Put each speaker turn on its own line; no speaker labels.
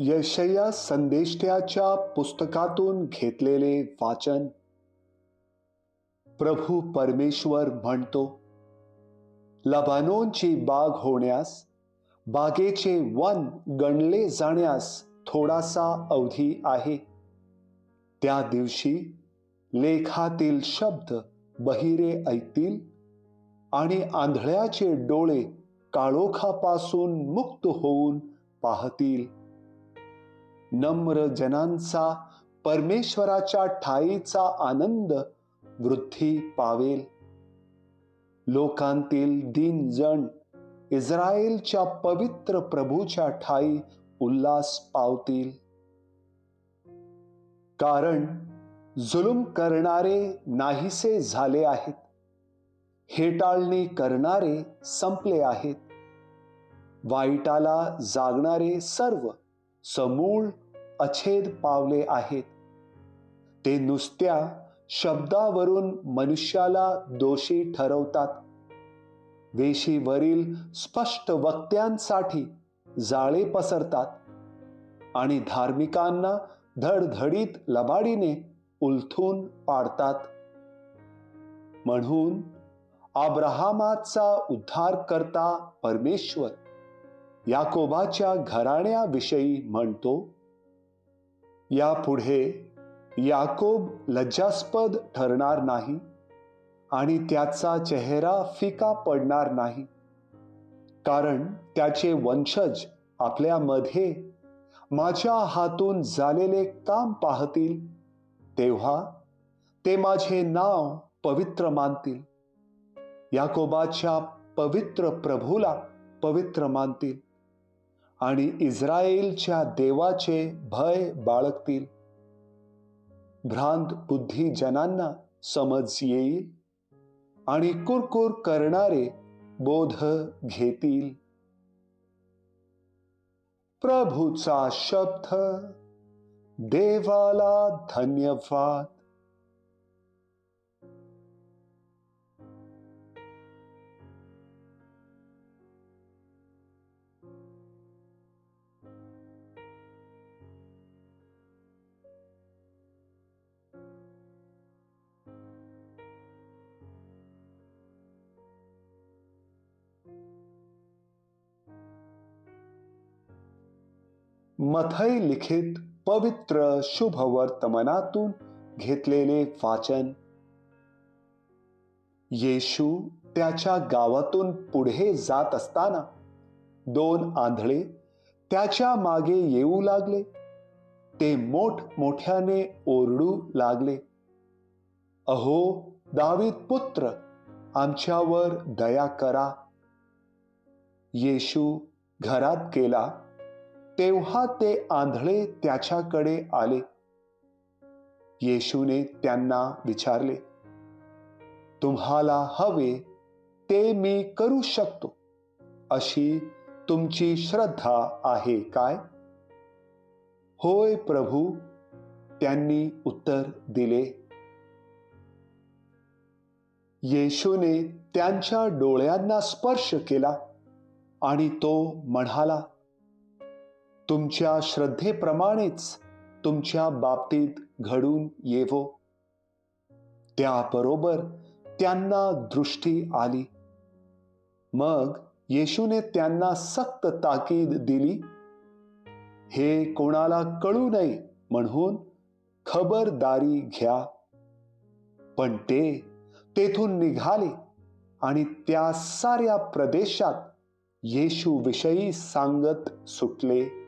यशया संदेष्ट्याच्या पुस्तकातून घेतलेले वाचन. प्रभू परमेश्वर म्हणतो लबानोनची बाग होण्यास बागेचे वन गणले जाण्यास थोडासा अवधी आहे. त्या दिवशी लेखातील शब्द बहिरे ऐकतील आणि आंधळ्याचे डोळे काळोखापासून मुक्त होऊन पाहतील. नम्र जनांचा परमेश्वराच्या ठाईचा आनंद वृद्धी पावेल. लोकांतील दिन जण इस्रायलच्या पवित्र प्रभूच्या ठाई उल्हास पावतील. कारण जुलूम करणारे नाहीसे झाले आहेत. हेटाळणी करणारे संपले आहेत. वाईटाला जागणारे सर्व समूळ अछेद पावले आहेत. ते नुसत्या शब्दावरून मनुष्याला दोषी ठरवतात. वेशीवरील स्पष्ट वक्त्यांसाठी जाळे पसरतात आणि धार्मिकांना धडधडीत लबाडीने उलथून पाडतात. म्हणून अब्राहमाचा उद्धार करता परमेश्वर याकोबाच्या घराण्याविषयी म्हणतो यापुढे याकोब लज्जास्पद ठरणार नाही आणि त्याचा चेहरा फिका पडणार नाही. कारण त्याचे वंशज आपल्यामध्ये माझ्या हातून झालेले काम पाहतील तेव्हा ते माझे नाव पवित्र मानतील. याकोबाच्या पवित्र प्रभूला पवित्र मानतील. आणि इस्रायलच्या देवाचे भय बाळगतील. भ्रांत बुद्धी जनांना समज येईल आणि कुरकुर करणारे बोध घेतील. प्रभूचा शब्द देवाला धन्यवाद. मथई लिखित पवित्र शुभ वर्तमानातून घेतलेले वाचन. येशू त्याच्या गावातून पुढे जात असताना दोन आंधळे त्याच्यामागे येऊ लागले. ते मोठ मोठ्याने ओरडू लागले. अहो दावीद पुत्र आमच्यावर दया करा. येशू घरात गेला. तेव्हा ते आंधळे त्याच्याकडे आले. येशूने त्यांना विचारले तुम्हाला हवे ते मी करू शकतो. अशी तुमची श्रद्धा आहे काय? होय प्रभू त्यांनी उत्तर दिले. येशूने त्यांच्या डोळ्यांना स्पर्श केला आणि तो म्हणाला तुमच्या श्रद्धेप्रमाणेच तुमच्या बाबतीत घडून येवो. त्याबरोबर त्यांना दृष्टी आली. मग येशूने त्यांना सक्त ताकीद दिली. हे कोणाला कळू नये म्हणून खबरदारी घ्या. पण ते तेथून निघाले आणि त्या साऱ्या प्रदेशात येशू विषयी सांगत सुटले.